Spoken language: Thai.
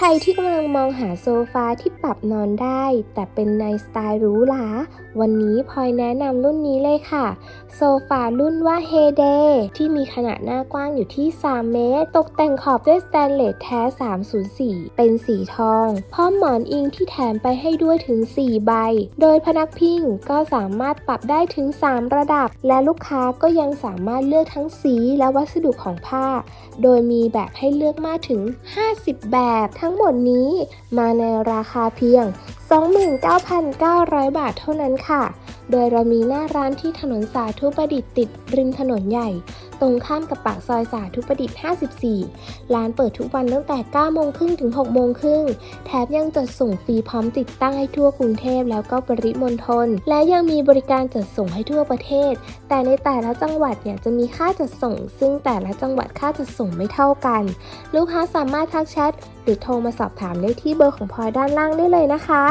ใครที่กำลังมองหาโซฟาที่ปรับนอนได้ แต่เป็นในสไตล์หรูหราวันนี้พลอยแนะนำรุ่นนี้เลยค่ะ โซฟารุ่นว่า h e d a y ที่มีขนาดหน้ากว้างอยู่ที่ 3 เมตร ตกแต่งขอบด้วยสแตนเลสแท้ 304 เป็นสีทอง พร้อมหมอนอิงที่แถมไปให้ด้วยถึง 4 ใบ โดยพนักพิงก็สามารถปรับได้ถึง 3 ระดับ และลูกค้าก็ยังสามารถเลือกทั้งสีและวัสดุของผ้า โดยมีแบบให้เลือกมากถึง 50 แบบทั้งหมดนี้มาในราคาเพียง 29,900 บาทเท่านั้นค่ะ โดยเรามีหน้าร้านที่ถนนสาธุประดิษฐ์ติดริมถนนใหญ่ ตรงข้ามกับปากซอยสาธุประดิษฐ์ 54 ร้านเปิดทุกวันตั้งแต่ 9 โมงครึ่งถึง 6 โมงครึ่ง แถมยังจัดส่งฟรีพร้อมติดตั้งให้ทั่วกรุงเทพแล้วก็ปริมณฑล และยังมีบริการจัดส่งให้ทั่วประเทศ แต่ในแต่ละจังหวัดเนี่ยจะมีค่าจัดส่ง ซึ่งแต่ละจังหวัดค่าจัดส่งไม่เท่ากัน ลูกค้าสามารถทักแชทหรือโทรมาสอบถามได้ที่เบอร์ของพลอยด้านล่างได้เลยนะคะ